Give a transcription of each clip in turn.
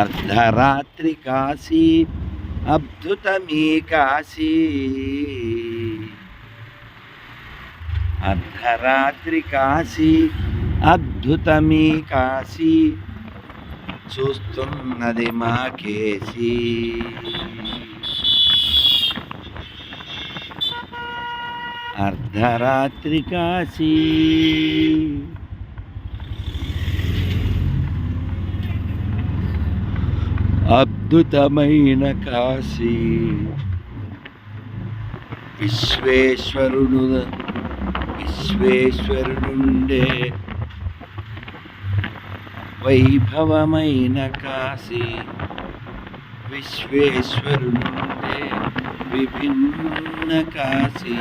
అర్ధరాత్రి కాశీ అద్భుతమీ కాశీ అర్ధరాత్రి కాశీ అద్భుతమీ కాశీ చూస్తున్నది మా కేసి అర్ధరాత్రి కాశీ. అద్భుతమైన కాశీ. విశ్వేశ్వరుడు విశ్వేశ్వరుడుండే వైభవమైన కాశీ. విశ్వేశ్వరుడుండే విభిన్న కాశీ.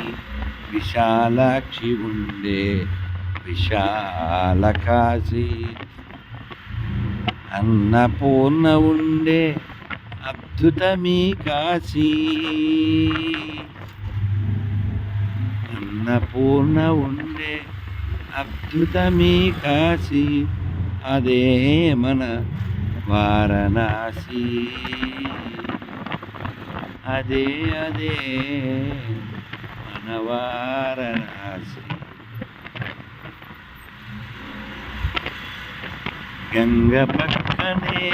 విశాలాక్షి ఉండే విశాల కాశీ. అన్నపూర్ణ ఉండే అద్భుతమీ కాశీ. అన్నపూర్ణ ఉండే అద్భుతమీ కాశీ అదే మన వారణాసి. అదే అదే మన వారణాసి. గంగ పక్కనే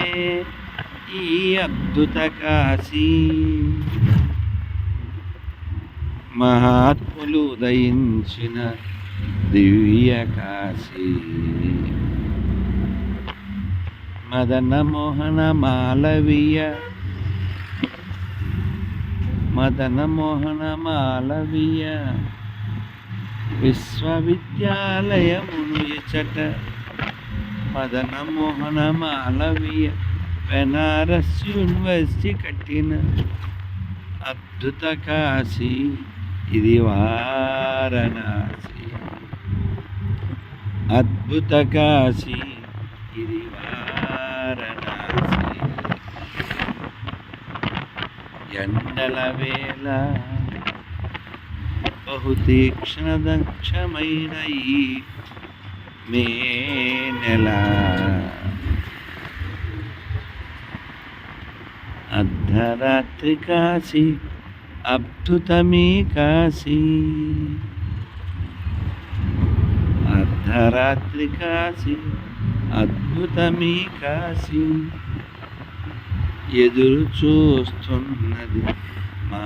ఈ అద్భుత కాశీ. మహాత్ములు ఉదయించిన దివ్య కాశీ. మదన మోహన మాలవీయ మదన మోహన మాలవీయ విశ్వవిద్యాలయమును ఇచట మదన మోహన మాలవీయ బెనారస్ యూనివర్సిటీ కట్టిన అద్భుత కాశీ ఇది వారణాసి అద్భుత కాశీ ఇది వారణాసి ఎండల వేళ బహు తీక్షణ దక్షమైన ఈ మే నెల. అర్ధరాత్రి కాశీ అద్భుతమీ కాశీ. అర్ధరాత్రి కాశీ అద్భుతమీ కాశీ. ఎదురు చూస్తున్నది మా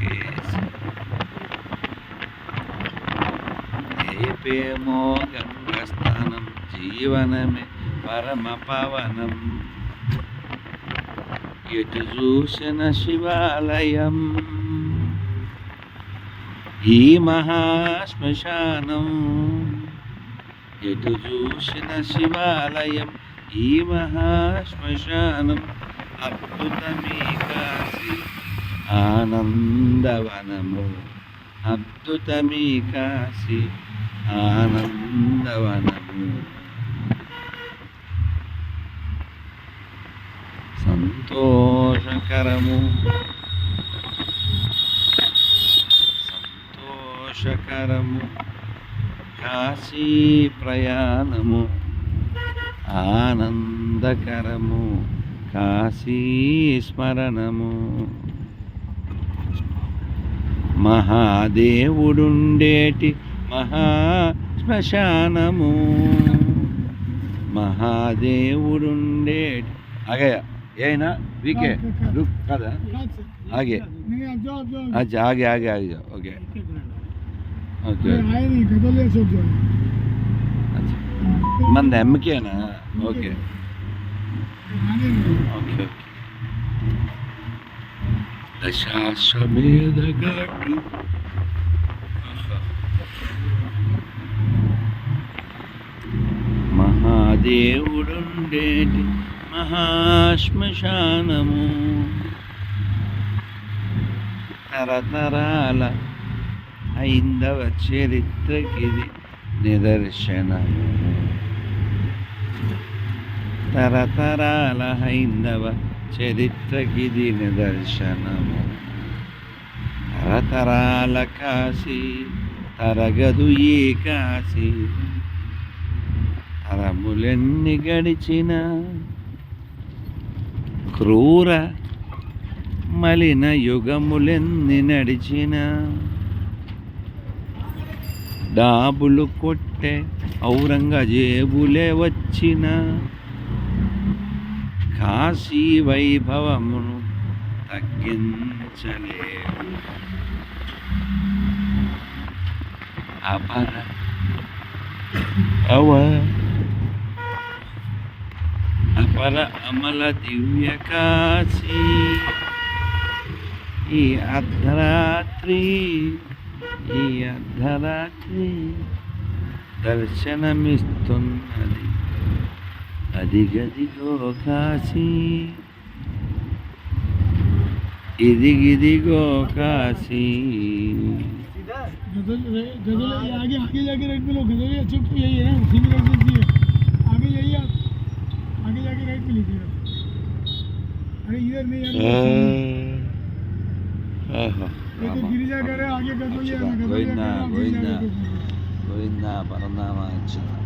కేసి రేపేమో గంగస్థానం జీవనమే పరమ పవనం. ఎటు చూసిన శివాలయం? ఈ మహాశ్మశానం. ఎటు చూసిన శివాలయం? ఈ మహాశ్మశానం. అద్భుతమే కాశీ ఆనందవనము. అద్భుతమే కాశీ ఆనందవనము సంతోషకరము సంతోషకరము కాశీ ప్రయాణము ఆనందకరము కాశీ స్మరణము మహాదేవుడుండేటి మహాశ్మశానము. మహాదేవుడుండే. అగే ఏనా వీకే. కదా? ఆగే. అచ్చా ఆగే ఆగే ఆగే ఓకే. ఓకే. మన ఎమ్మకేనా ఓకే. Okay okay. దశాశ్వమేధ దేవుడుండేటి మహాశ్మశానము. తరతరాల హైందవ చరిత్రకిది నిదర్శనము. తరతరాల హైందవ చరిత్రకిది నిదర్శనము. తరతరాల కాశీ తరగదు ఈ కాశీ తరములెన్ని గడిచిన క్రూర మలిన యుగములెన్ని నడిచిన డాబులు కొట్టే ఔరంగజేబులే వచ్చిన కాశీ వైభవమును తగ్గించలేవు. అపర అవ అపర అమల దివ్య కాశీ ఈ అర్ధరాత్రి ఈ అర్ధరాత్రి దర్శనమిస్తున్నది అదిగదిగో కాశీ ఇదిగిదిగో కాశీ गजल रे- गजल ये आगे आगे जाके राइट में लो गजल ये अच्छी तो यही है ना उसी में राइट मिलती है आगे जाइए आप आगे जाके राइट में लीजिएगा अरे इधर नहीं यार गिरिजा करे आगे गदोलिया में गदोलिया में गोविंदा गोविंदा गोविंदा परनामा अच्छा